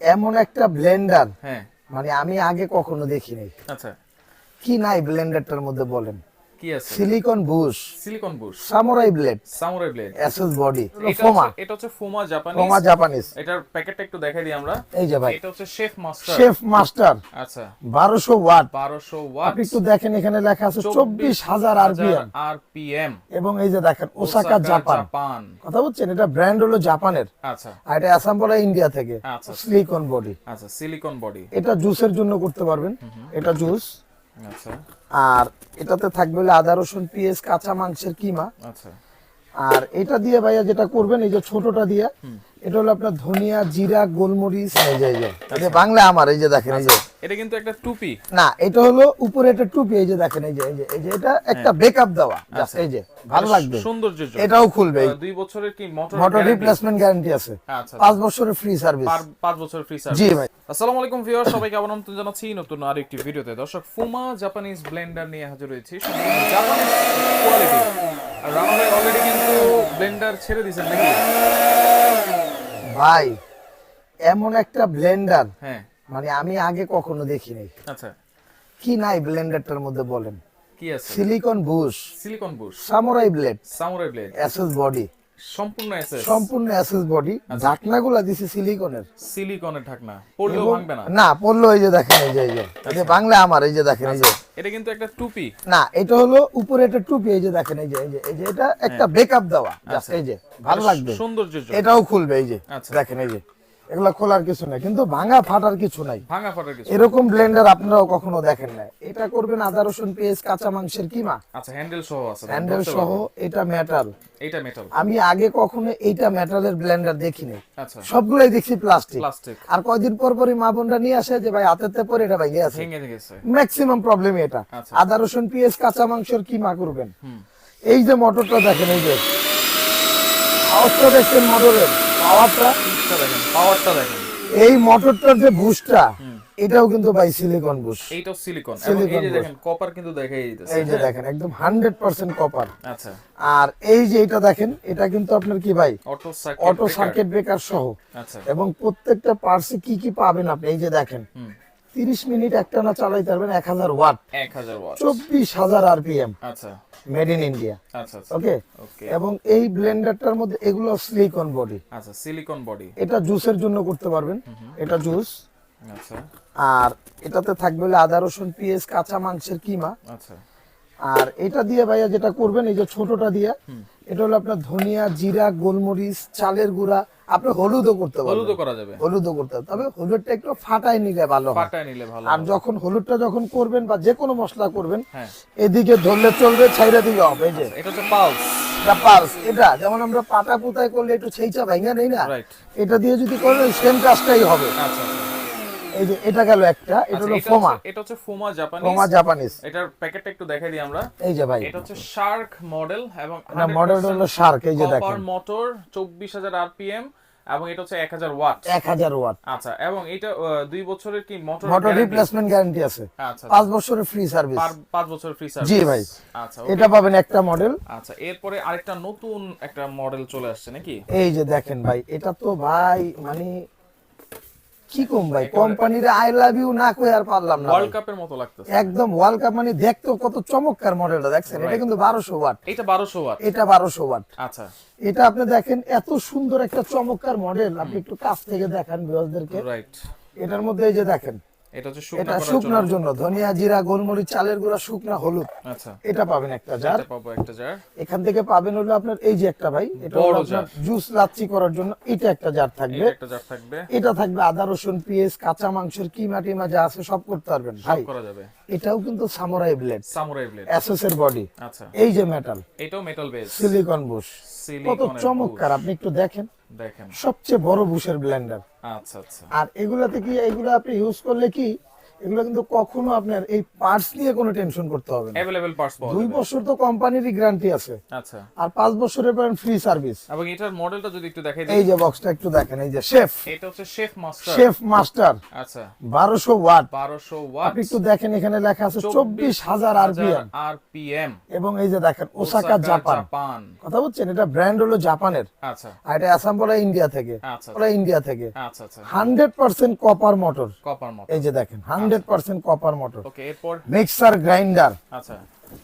এমন একটা ব্লেন্ডার। হ্যাঁ। মানে আমি আগে কখনো দেখিনি। আচ্ছা। কি নাই ব্লেন্ডারটার মধ্যে বলেন? কি আছে? Silicon bush silicon bush samurai blade samurai blade SS body এটা ফোমা এটা হচ্ছে ফোমা জাপানিজ ফোমা জাপানিজ এটার প্যাকেটটা একটু দেখাই দিই আমরা। এই যে ভাই। এটা হচ্ছে শেফ মাস্টার শেফ মাস্টার আচ্ছা। বারোশো ওয়াট। 1200 ওয়াট। আপনি একটু দেখেন এখানে লেখা আছে চব্বিশ হাজার আরপিএম। আরপিএম। এবং এই যে দেখেন ওসাকা জাপান জাপান কথা বলছেন এটা ব্র্যান্ড হলো জাপানের আচ্ছা। আর এটা অ্যাসাম্বল ইন্ডিয়া থেকে। আচ্ছা। সিলিকন বডি আচ্ছা সিলিকন বডি এটা জুসের জন্য করতে পারবেন। এটা জুস আচ্ছা। আর এটাতে থাকবে হলো আদা রসুন পেঁয়াজ কাঁচা মাংসের কিমা। আচ্ছা। আর এটা দিয়ে ভাইয়া যেটা করবেন এই যে ছোটটা দিয়ে এটা হলো আপনার ধনিয়া জিরা গোলমরিচ। এই বাংলা আমার এই যে দেখেন এই যে। এটা কিন্তু একটা টুপি। না এটা হলো উপরে একটা টুপি এই যে দেখেন এই যে এই যে এই যে এটা একটা বেকআপ দেওয়া just এই যে ভালো লাগবে। সৌন্দর্যের জন্য। এটাও খুলবে। দুই বছরের কি মোটর মোটর রিপ্লেসমেন্ট গ্যারান্টি আছে। আচ্ছা পাঁচ বছরের ফ্রি সার্ভিস পাঁচ বছর ফ্রি সার্ভিস জি ভাই। আসসালামু আলাইকুম ভিউয়ার সবাইকে আমন্ত্রণ জানাচ্ছি নতুন আর একটি ভিডিওতে। দর্শক ফুমা জাপানিজ ব্লেন্ডার নিয়ে হাজির হয়েছি। জাপানিজ কোয়ালিটি আর রানা অলরেডি কিন্তু ব্লেন্ডার ছেড়ে দিয়েছেন নাকি? ভাই এমন একটা ব্লেন্ডার হ্যাঁ। মানে আমি আগে কখনো দেখিনি। আচ্ছা। কি নাই ব্লেন্ডারটার মধ্যে বলেন? কি আছে? Silicon bush silicon bush samurai blade samurai blade SS body সম্পূর্ণ এসএস সম্পূর্ণ এসএস বডি ঢাকনাগুলা দিছে সিলিকনের সিলিকনের ঢাকনা। পড়লেও ভাঙবে না? না পড়ল এই যে দেখেন এই যে এই যে। যে বাংলা আমার এই যে দেখেন এই যে। এটা কিন্তু একটা টুপি। না এটা হলো উপরে একটা টুপি এই যে দেখেন এই যে এই যে এই যে এটা একটা বেকআপ দেওয়া। জাস্ট এই যে ভালো লাগবে। সৌন্দর্য এটাও খুলবে এই যে আচ্ছা। দেখেন এই যে। এগুলা খোলার কিছু নাই। কিন্তু ভাঙা ফাটার কিছু নাই। ভাঙা ফাটার কিছু এরকম ব্লেন্ডার আপনারাও কখনো দেখেন না এটা করবেন আদা রসুন পেঁয়াজ কাঁচা মাংসের কিমা। আচ্ছা হ্যান্ডেল সহ আছে হ্যান্ডেল সহ এটা মেটাল এটা মেটাল আমি আগে কখনো এইটা মেটালের ব্লেন্ডার দেখিনি। আচ্ছা। সবগুলাই দেখছি প্লাস্টিক প্লাস্টিক আর কয়দিন পর পরই মা বোনরা নিয়ে আসে যে ভাই হাতের পরে এটা ভাই আছে ভেঙে গেছে। ম্যাক্সিমাম প্রবলেম এটা। আচ্ছা। আদা রসুন পেঁয়াজ কাঁচা মাংসের কিমা করবেন। এই যে মোটরটা দেখেন এই যে। অস্ত্র দেখছেন মোটরের পাওয়ারটা দেখেন পাওয়ারটা দেখেন। এই মোটরটার যে বুশটা এটাও কিন্তু ভাই সিলিকন বুশ। এইটাও সিলিকন এবং এই যে দেখেন কপার কিন্তু দেখাই দিতেছে। এই যে দেখেন একদম হান্ড্রেড পার্সেন্ট কপার আচ্ছা। আর এই যে এটা দেখেন এটা কিন্তু আপনার কি ভাই? Auto circuit auto circuit breaker সহ। আচ্ছা। এবং প্রত্যেকটা পার্সে কি কি পাবেন আপনি? এই যে দেখেন। তিরিশ মিনিট একটা না চালাইতে পারবেন এক হাজার ওয়াট। 1000 ওয়াট। চব্বিশ হাজার আরপিএম। আচ্ছা। Made in India okay okay এবং এই ব্লেন্ডারটার মধ্যে এগুলো সিলিকন বডি আচ্ছা সিলিকন বডি এটা জুসের জন্য করতে পারবেন। এটা জুস আচ্ছা। আর এটাতে থাকবে আদা রসুন পেঁয়াজ কাঁচা মাংসের কিমা। আচ্ছা। আর এটা দিয়ে ভাইয়া যেটা করবেন এই যে ছোটটা দিয়ে এটা হলো আপনার ধনিয়া জিরা গোলমরিচ চালের গুঁড়া আপনি হলুদও করতে পারবেন। হলুদও করা যাবে। হলুদও করতে হবে তবে হলুদটা একটু ফাটাই নিলে ভালো নিলে ভালো আর যখন হলুদটা যখন করবেন বা যে কোনো মশলা করবেন হ্যাঁ। এদিকে ধরলে চলবে ছাইরা দিকে হবে এই যে। এটা হচ্ছে পালস। এটা পালস এটা। যেমন আমরা পাটা পোতায় করলে একটু ছেইচা ভাঙা নেই না? এটা দিয়ে যদি করেন সেম কাজটাই হবে। আচ্ছা আচ্ছা। এই যে এটা গেল একটা এটা আচ্ছা, হলো ফোমা। হচ্ছে- এটা হচ্ছে ফোমা জাপানিজ। ফোমা জাপানিজ। এটার প্যাকেটটা একটু দেখাই দিই আমরা। এই যে ভাই। এটা হচ্ছে শার্ক মডেল এবং এটা মডেল হলো শার্ক এই যে কপার মোটর 24000 আরপিএম এবং এটা হচ্ছে 1000 ওয়াট। এক হাজার ওয়াট। আচ্ছা এবং এটা দুই বছরের কি মোটর মোটর রিপ্লেসমেন্ট গ্যারান্টি আছে। আচ্ছা পাঁচ বছরের ফ্রি সার্ভিস ফ্রি সার্ভিস জি ভাই। আচ্ছা এটা পাবেন একটা মডেল আচ্ছা এরপরে আরেকটা নতুন একটা মডেল চলে আসছে নাকি? এই যে দেখেন ভাই এটা তো ভাই মানে কি কম ভাই? কোম্পানির আই লাভ ইউ না কই আর পারলাম না ওয়ার্ল্ড কাপের মতো লাগতেছে। একদম ওয়ার্ল্ড কাপ মানে দেখতে কত চমৎকার মডেলটা দেখছেন? এটা কিন্তু বারোশো ওয়াট। এটা 1200 ওয়াট। এটা বারোশো ওয়াট। আচ্ছা। এটা আপনি দেখেন এত সুন্দর একটা চমৎকার মডেল। আপনি একটু কাছ থেকে দেখান ভিউয়ারদেরকে রাইট এটার মধ্যে এই যে দেখেন এটা হচ্ছে এটা শুকনার জন্য। ধনিয়া জিরা গোলমরিচ চালের গুঁড়া শুকনা হলুদ। আচ্ছা। এটা পাবেন একটা জার এটা পাবো একটা জার এখান থেকে পাবেন হলো আপনার এই যে একটা ভাই এটা হলো বড় আপনার জুস লাচ্ছি করার জন্য এটা একটা জার থাকবে। এটা একটা জার থাকবে। এটা থাকবে আদা রসুন পেঁয়াজ কাঁচা মাংসের কিমা টিমা যা আছে সব করতে পারবেন ভাই। করা যাবে। এটাও কিন্তু samurai blade samurai blade SS এর বডি আচ্ছা। এই যে মেটাল এটাও মেটাল বেস সিলিকন বুশ কত চমৎকার আপনি একটু দেখেন। দেখেন। সবচেয়ে বড় বুশের ব্লেন্ডার আচ্ছা আচ্ছা। আর এগুলাতে কি এগুলো আপনি ইউজ করলে কি এগুলো কিন্তু কখনো আপনার এই পার্টস নিয়ে কোনো টেনশন করতে হবে না। অ্যাভেলেবেল পার্টস পাওয়া দুই বছর তো কোম্পানিরই গ্যারান্টি আছে। আচ্ছা। আর পাঁচ বছরের পর ফ্রি সার্ভিস এবং এটার মডেলটা যদি একটু দেখাই এই যে বক্সটা একটু দেখেন এই যে শেফ এটা হচ্ছে শেফ মাস্টার শেফ মাস্টার আচ্ছা। বারোশো ওয়াট 1200 ওয়াট আপনি একটু দেখেন এখানে লেখা আছে চব্বিশ হাজার আরপিএম আরপিএম এবং এই যে দেখেন ওসাকা জাপান কথা বলছেন এটা ব্র্যান্ড হলো জাপানের আচ্ছা। আর এটা আসাম বলা ইন্ডিয়া থেকে। আচ্ছা। বলা ইন্ডিয়া থেকে। আচ্ছা আচ্ছা। Hundred percent copper motor copper model এই যে দেখেন hundred percent copper motor okay এরপর? মিক্সার গ্রাইন্ডার আচ্ছা।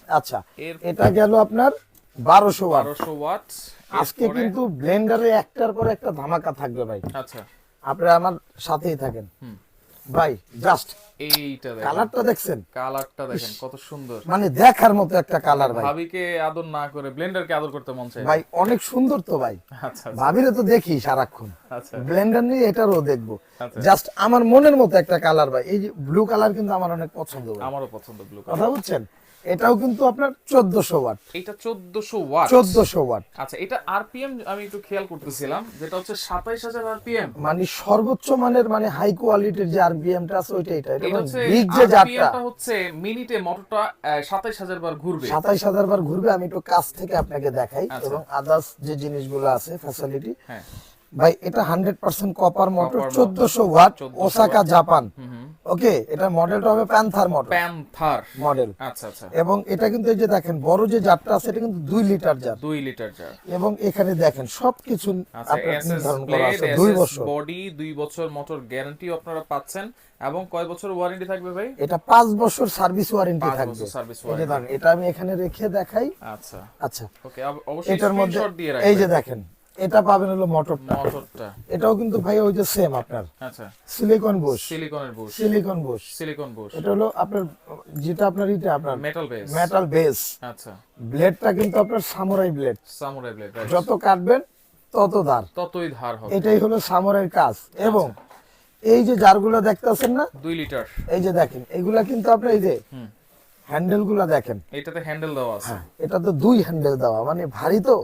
আচ্ছা এটা গেল আপনার বারোশো ওয়াট 1200 ওয়াট আজকে কিন্তু ব্লেন্ডারে একটার পর একটা ধামাকা থাকবে ভাই। আচ্ছা। আপনারা আমার সাথেই থাকেন। হুম। ভাই জাস্ট এইটা দেখেন। কালারটা দেখছেন? কালারটা দেখেন কত সুন্দর। মানে দেখার মতো একটা কালার ভাই। ভাবিকে আদর না করে ব্লেন্ডারকে আদর করতে মন ভাই অনেক সুন্দর তো ভাই। আচ্ছা ভাবিরে তো দেখি সারাক্ষণ। আচ্ছা। ব্লেন্ডার নিয়ে এটারও দেখব। আচ্ছা। জাস্ট আমার মনের মতো একটা কালার ভাই। এই যে ব্লু কালার কিন্তু আমার অনেক পছন্দ আমারও পছন্দ ব্লু কথা বুঝছেন? এটাও কিন্তু আপনার চোদ্দশো ওয়াট। এটা 1400 ওয়াট? চোদ্দশো ওয়াট। আচ্ছা এটা আরপিএম আমি একটু খেয়াল করতেছিলাম যেটা হচ্ছে 27000 আরপিএম। মানে সর্বোচ্চ মানের মানে হাই কোয়ালিটির যে আরবিএমটা আছে ওইটা এটা এটা হচ্ছে বিগ যে জারটা আরপিএমটা হচ্ছে মিনিটে মোটরটা 27000 বার ঘুরবে। সাতাইশ হাজার বার ঘুরবে আমি একটু কাছ থেকে আপনাকে দেখাই আচ্ছা। এবং আদার্স যে জিনিসগুলো আছে ফ্যাসিলিটি হ্যাঁ। ভাই এটা হান্ড্রেড পার্সেন্ট কপার মোটর চোদ্দশো watt Osaka Japan hmm. Okay এটা মডেলটা হবে প্যান্থার মোটর প্যান্থার মডেল আচ্ছা আচ্ছা। এবং এটা কিন্তু এই যে দেখেন বড় যে জারটা আছে এটা কিন্তু দুই লিটার জার 2 লিটার জার এবং এখানে দেখেন সবকিছু আচ্ছা আপনার নির্ধারণ করা আছে দুই বছর। বডি দুই বছর মোটর গ্যারান্টি আপনারা পাচ্ছেন। এবং কয় বছর ওয়ারেন্টি থাকবে ভাই? এটা পাঁচ বছর সার্ভিস ওয়ারেন্টি থাকবে। বছর সার্ভিস ধরেন এটা আমি এখানে রেখে দেখাই। আচ্ছা। আচ্ছা। ওকে অবশ্যই এটার মধ্যে এই যে দেখেন এটা পাবেন হলো মোটরটা। মোটরটা। এটাও কিন্তু ভাই ওই যে সেম আপনার। আচ্ছা। Silicon bush সিলিকনের bush silicon bush silicon bush এটা হলো আপনার যেটা আপনার এটা আপনার মেটাল বেস মেটাল বেস আচ্ছা। ব্লেডটা কিন্তু আপনার সামুরাই ব্লেড সামুরাই ব্লেড যত কাটবেন তত দার ততই ধার হবে। এটাই হলো সামুরাইয়ের কাজ। এবং এই যে জারগুলো দেখতেছেন না? 2 লিটার। এই যে দেখেন এগুলা কিন্তু আপনার এই যে হুম। হ্যান্ডেল দেখেন। এটাতে হ্যান্ডেল দেওয়া আছে। এটা তো দুই হ্যান্ডেল দেওয়া। মানে ভারী তো।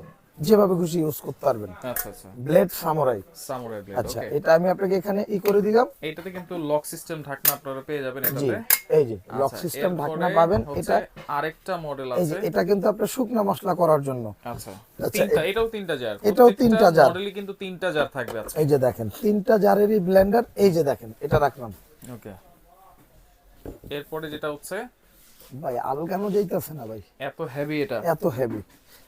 যেভাবে খুশি ইউজ করতে পারবেন। আচ্ছা আচ্ছা। ব্লেড সামুরাই সামুরাই ব্লেড আচ্ছা এটা আমি আপনাকে এখানে ই করে দিলাম। এটাতে কিন্তু লক সিস্টেম ঢাকনা আপনারা পেয়ে যাবেন এটাতে। এই যে লক আচ্ছা, সিস্টেম ঢাকনা পাবেন। এটা আরেকটা মডেল আছে। এটা কিন্তু আপনার শুকনা মশলা করার জন্য। আচ্ছা আচ্ছা, তিনটা এটাও তিনটা জার এটাও তিনটা জার। মডেলই কিন্তু তিনটা জার থাকবে আচ্ছা এই যে দেখেন তিনটা জারেরই ব্লেন্ডার এই যে দেখেন এটা রাখলাম। ওকে এরপরে যেটা হচ্ছে ভাই আলো কেন যাইতেছে না ভাই? এত হেভি এটা। এত হেভি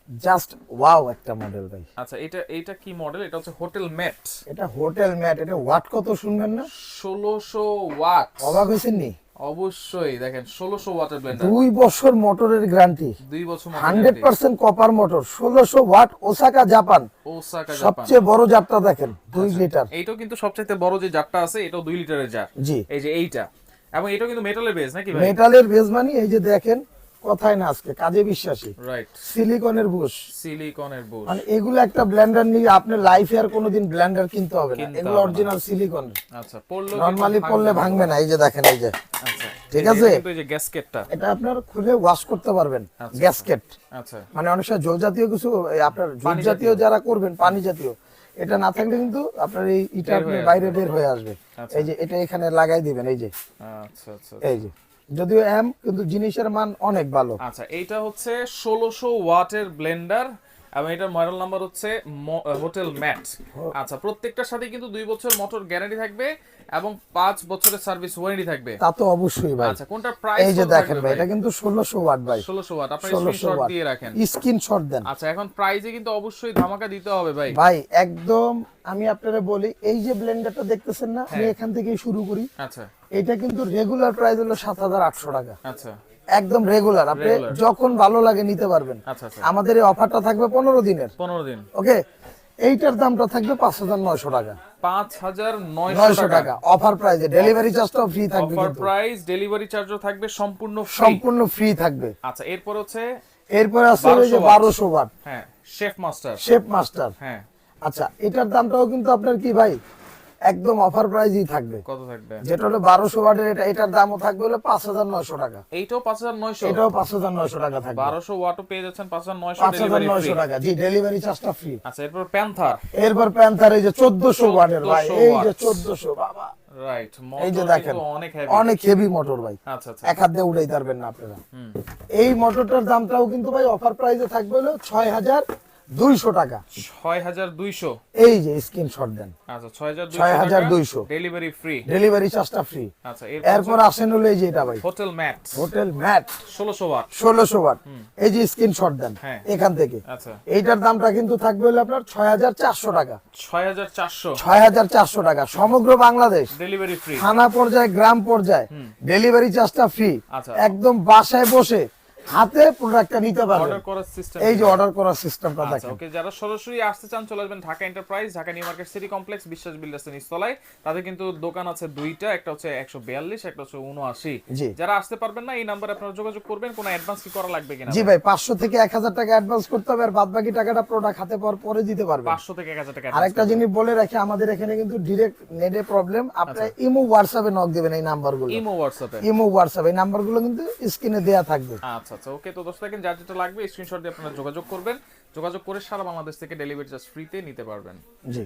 জাস্ট ওয়াও একটা মডেল ভাই। আচ্ছা এটা এটা কি মডেল এটা হচ্ছে হোটেল ম্যাট এটা হোটেল ম্যাট এটা ওয়াট কত শুনবেন না? ষোলোশো ওয়াট অবাক হয়েছেন নি? অবশ্যই দেখেন ষোলোশো ওয়াটের ব্লেন্ডার দুই বছর মোটরের গ্যারান্টি দুই বছর হান্ড্রেড পার্সেন্ট কপার মোটর ষোলোশো watt Osaka Japan Osaka Japan সবচেয়ে বড় জারটা দেখেন দুই লিটার এইটাও কিন্তু সবচাইতে বড় যে জারটা আছে এটাও দুই লিটারের জার জি। এই যে এইটা। এবং এটাও কিন্তু মেটালের বেস নাকি ভাই? মেটালের বেজমানি এই যে দেখেন কথাই না আজকে কাজে বিশ্বাসী। রাইট সিলিকনের বুশ সিলিকনের বুশ মানে এগুলো একটা ব্লেন্ডার নিয়ে আপনার লাইফে আর কোনোদিন ব্লেন্ডার কিনতে হবে না। এগুলো অরিজিনাল সিলিকন আচ্ছা পড়ল নরমালি পড়লে ভাঙবে না এই যে দেখেন এই যে। আচ্ছা ঠিক আছে? কিন্তু এই যে গ্যাসকেটটা এটা আপনার খুলে ওয়াশ করতে পারবেন আচ্ছা। গ্যাসকেট আচ্ছা। মানে অনেক সময় জল জাতীয় কিছু আপনার জল জাতীয়। যারা করবেন পানি জাতীয়। এটা না থাকলে কিন্তু আপনার এই ইটা আপনি বাইরে বের হয়ে আসবে। আচ্ছা। এই যে এটা এখানে লাগাই দিবেন এই যে। আচ্ছা আচ্ছা এই যে। যদিও এম কিন্তু জিনিসের মান অনেক ভালো। আচ্ছা এইটা হচ্ছে ষোলোশো ওয়াটের ব্লেন্ডার। এবং এটার মডেল নাম্বার হচ্ছে হোটেল ম্যাট আচ্ছা প্রত্যেকটার সাথে কিন্তু দুই বছর মোটর গ্যারান্টি থাকবে এবং পাঁচ বছরের সার্ভিস ওয়ারেন্টি থাকবে। তা তো অবশ্যই ভাই। আচ্ছা কোনটা প্রাইস এই যে দেখেন ভাই এটা কিন্তু ষোলোশো ওয়াট ভাই। ষোলোশো ওয়াট আপনি স্ক্রিনশট দিয়ে রাখেন। স্ক্রিনশট দেন। আচ্ছা এখন প্রাইজে কিন্তু অবশ্যই ধামাকা দিতে হবে ভাই। ভাই একদম আমি আপনারা বলি এই যে ব্লেন্ডারটা দেখতেছেন না? আমি হ্যাঁ। এখান থেকেই শুরু করি। আচ্ছা। এটা কিন্তু রেগুলার প্রাইস হলো সাত হাজার আটশো টাকা। আচ্ছা। একদম রেগুলার আপনি যখন ভালো লাগে নিতে পারবেন। আচ্ছা আচ্ছা। আমাদের এই অফারটা থাকবে পনেরো দিনের। পনেরো দিন। ওকে এইটার দামটা থাকবে পাঁচ হাজার নয়শো টাকা। পাঁচ হাজার নয়শো টাকা। অফার ডেলিভারি চার্জটাও ফ্রি থাকবে অফার প্রাইস ডেলিভারি চার্জও থাকবে সম্পূর্ণ ফ্রি সম্পূর্ণ ফ্রি থাকবে। আচ্ছা এরপর হচ্ছে এরপরে আছে ওই যে 1200 বারোশো ওয়াট হ্যাঁ শেফ মাস্টার শেফ মাস্টার হ্যাঁ। আচ্ছা এটার দামটাও কিন্তু আপনার কি ভাই? একদম অফার প্রাইসই থাকবে। কত থাকবে? যেটা হলো বারোশো ওয়াটের এটা এটার দামও থাকবে হলো পাঁচ হাজার নয়শো টাকা। এইটাও পাঁচ হাজার নয়শো? এটাও পাঁচ হাজার নয়শো টাকা থাকবে। বারোশো ওয়াটও পেয়ে যাচ্ছেন পাঁচ হাজার নয়শো পাঁচ হাজার ডেলিভারি নয়শো টাকা। জি ডেলিভারি চার্জটা ফ্রি আচ্ছা এরপর প্যান্থার এরপর প্যান্থার এই যে চোদ্দশো ওয়াটের ভাই এই যে watts। চোদ্দশো বাবা। রাইট এই যে দেখেন অনেক হেভি অনেক হেভি মোটর ভাই। আচ্ছা আচ্ছা। এক হাত দিয়ে উড়াই পারবেন না আপনারা। এই মোটরটার দামটাও কিন্তু ভাই অফার প্রাইসে থাকবে হলো ছয় হাজার হাজার দুইশো টাকা। ছয় হাজার দুইশো। এই যে স্ক্রিনশট দেন। আচ্ছা 6,200 ডেলিভারি ফ্রি ডেলিভারি চার্জটা ফ্রি আচ্ছা এরপর আসেন হলো এই যে এটা ভাই। Hotel mat. Hotel mat. ষোলোশো ওয়াট ষোলোশো ওয়াট এই যে স্ক্রিনশট দেন হ্যাঁ। এখান থেকে। আচ্ছা। এইটার দামটা কিন্তু থাকবে হলো আপনার ছয় হাজার চারশো টাকা। ছয় হাজার চারশো। ছয় হাজার চারশো টাকা। সমগ্র বাংলাদেশ। ডেলিভারি ফ্রি থানা পর্যায়ে গ্রাম পর্যায়ে। ডেলিভারি চার্জটা ফ্রি। একদম বাসায় বসে হাতে প্রোডাক্টটা নিতে পারবেন। অর্ডার করার সিস্টেম এই যে অর্ডার করার সিস্টেমটা আচ্ছা দেখেন। ওকে যারা সরাসরি আসতে চান চলে আসবেন Dhaka enterprise Dhaka new market city complex Biswas builders এর নিচতলায়। তাদের কিন্তু দোকান আছে দুইটা একটা হচ্ছে একশো বিয়াল্লিশ একটা হচ্ছে উনআশি জি। যারা আসতে পারবেন না এই নাম্বারে আপনারা যোগাযোগ করবেন কোনো অ্যাডভান্স কি করা লাগবে কিনা? জি ভাই পাঁচশো থেকে এক হাজার টাকা অ্যাডভান্স করতে হবে আর বাদ বাকি টাকাটা প্রোডাক্ট হাতে পাওয়ার পরে দিতে পারবেন। পাঁচশো থেকে এক হাজার টাকা আরেকটা জিনিস বলে রাখি আমাদের এখানে কিন্তু ডিরেক্ট নেটে প্রবলেম আপনারা ইমো হোয়াটসঅ্যাপে নক দিবেন এই নাম্বারগুলো। ইমো হোয়াটসঅ্যাপে। Imo WhatsApp. এই নাম্বারগুলো কিন্তু স্ক্রিনে দেয়া থাকবে। আচ্ছা আচ্ছা ওকে তো দোস্ত দেখেন যার যেটা লাগবে স্ক্রিনশট দিয়ে আপনারা যোগাযোগ করবেন। যোগাযোগ করে সারা বাংলাদেশ থেকে ডেলিভারি চার্জ ফ্রিতে নিতে পারবেন। জি।